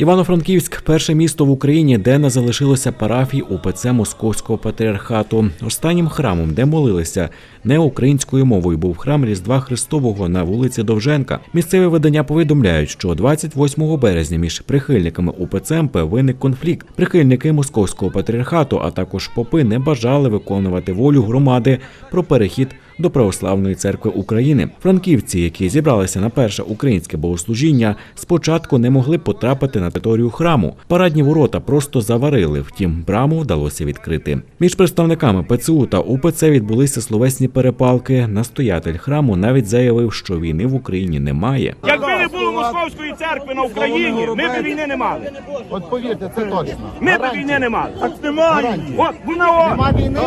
Івано-Франківськ перше місто в Україні, де не залишилося парафій УПЦ Московського патріархату. Останнім храмом, де молилися не українською мовою, був храм Різдва Христового на вулиці Довженка. Місцеві видання повідомляють, що 28 березня між прихильниками УПЦ МП виник конфлікт. Прихильники Московського патріархату, а також попи не бажали виконувати волю громади про перехід до Православної церкви України. Франківці, які зібралися на перше українське богослужіння, спочатку не могли потрапити на територію храму. Парадні ворота просто заварили. Втім, браму вдалося відкрити. Між представниками ПЦУ та УПЦ відбулися словесні перепалки. Настоятель храму навіть заявив, що війни в Україні немає. Якби не було московської церкви на Україні, ми б війни не мали. От повірте, це точно. Ми б війни не мали. Так немає. От вона от. Нема війни?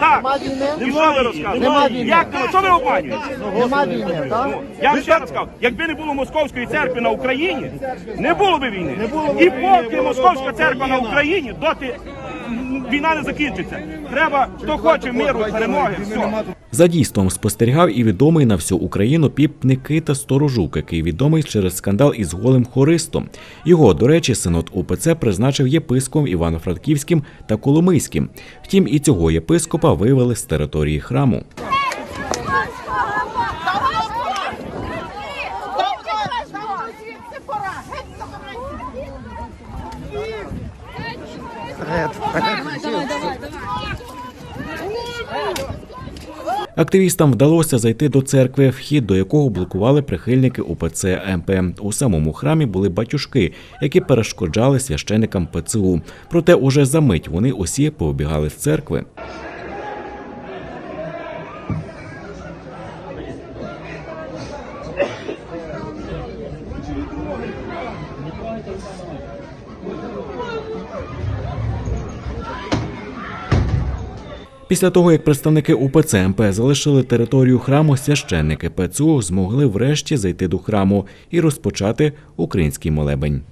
Так. Нема війни? І що ви розказуєте? Нема війни. Як ви? Що ви обманюєте? Нема війни, так? Я вам ще раз кажу, якби не було московської церкви на Україні, не було б війни. І поки московська церква на Україні, доти війна не закінчиться. Треба, хто хоче миру, перемоги, все. За дійством спостерігав і відомий на всю Україну піп Никита Сторожук, який відомий через скандал із голим хористом. Його, до речі, синод УПЦ призначив єпископом Івано-Франківським та Коломийським. Втім, і цього єпископа вивели з території храму. Активістам вдалося зайти до церкви, вхід до якого блокували прихильники УПЦ МП. У самому храмі були батюшки, які перешкоджали священикам ПЦУ. Проте уже за мить вони усі повибігали з церкви. Після того, як представники УПЦ МП залишили територію храму, священники ПЦУ змогли врешті зайти до храму і розпочати український молебень.